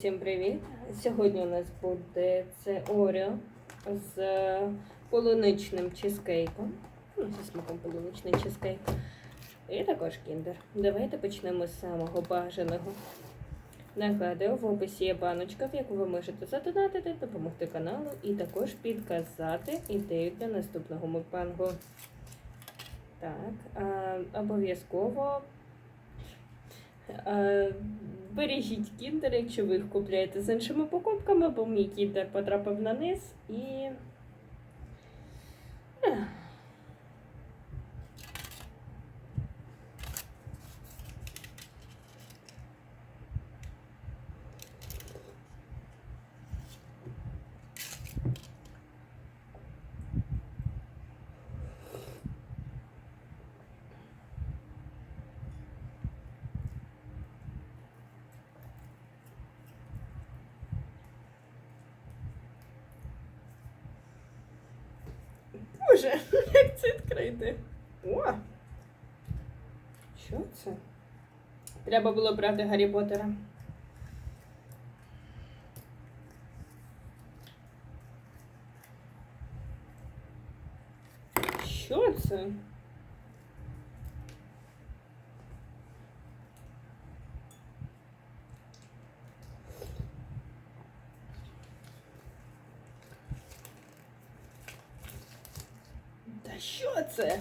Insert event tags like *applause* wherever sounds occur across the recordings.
Всім привіт! Сьогодні у нас буде це Орео з е, полуничним чизкейком. Ну, зі смаком полуничний чизкейк. І також кіндер. Давайте почнемо з самого бажаного. Нагадую, в описі є баночка, в яку ви можете задонатити, допомогти каналу і також підказати ідею для наступного мукбангу. Так, обов'язково Бережіть кіндер, якщо ви їх купляєте з іншими покупками, бо мій кіндер потрапив на низ і. Боже, *laughs* як це відкрити? О! Що це? Треба було брати Гаррі Поттера. Що це? Що це?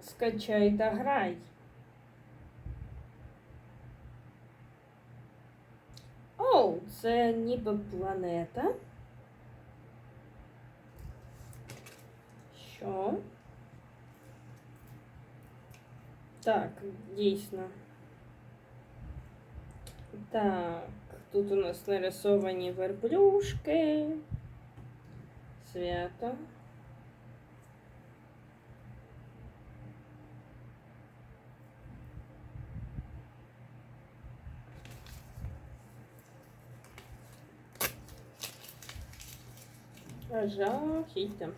Скачай та грай. Оу, це ніби планета. Що? Так, дійсно. Так, тут у нас нарисовані верблюшки. Свято. Жахіття.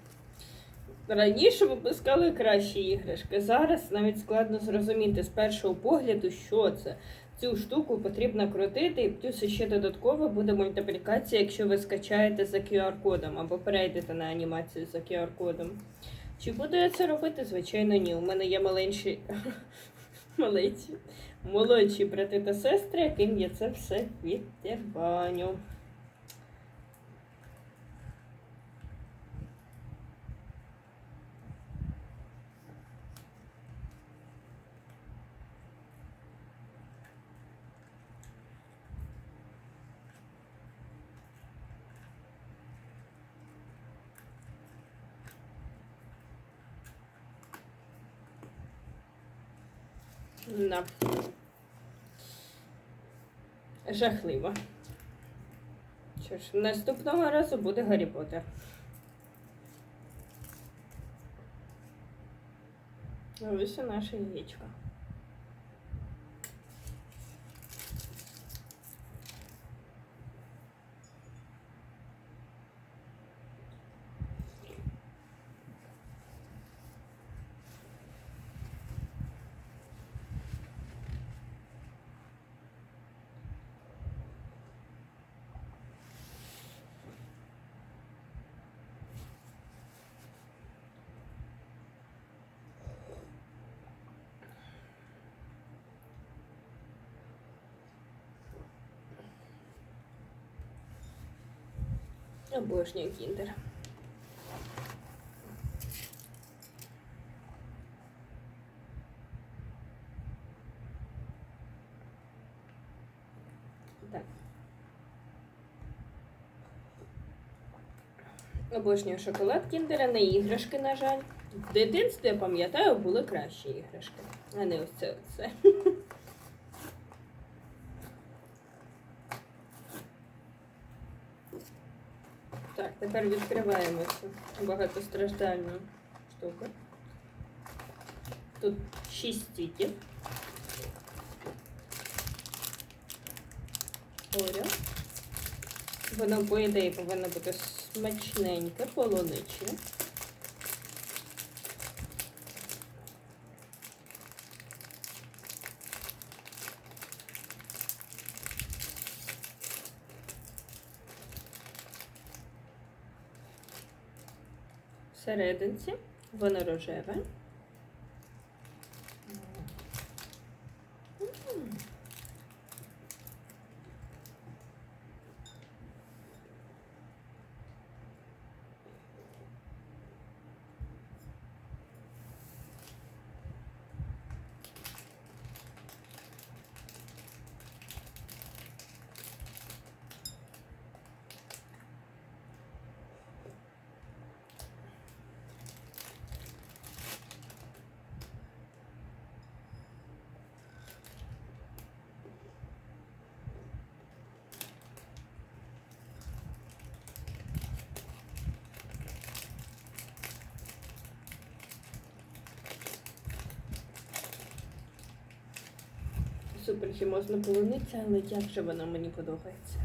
Раніше випускали кращі іграшки. Зараз навіть складно зрозуміти з першого погляду, що це. Цю штуку потрібно крутити, і плюс ще додатково буде мультиплікація, якщо ви скачаєте за QR-кодом або перейдете на анімацію за QR-кодом. Чи буду я це робити? Звичайно, ні. У мене є маленькі *laughs* молодші брати та сестри, яким я це все відтербаню. Да. Жахливо. Що ж, наступного разу буде Гаррі Поттер. Ось і наше яєчко. Обожнюю кіндер. Так. Обожнюю шоколад кіндера, не іграшки, на жаль. В дитинстві, я пам'ятаю, були кращі іграшки, а не ось це оце. Так, тепер відкриваємо цю багатостраждальну штуку. Тут 6 стіків. Оря. Воно, по ідеї, повинно бути смачненьке, полуничне. Всерединці воно рожеве. Супер хімозна полуниця, але як же вона мені подобається.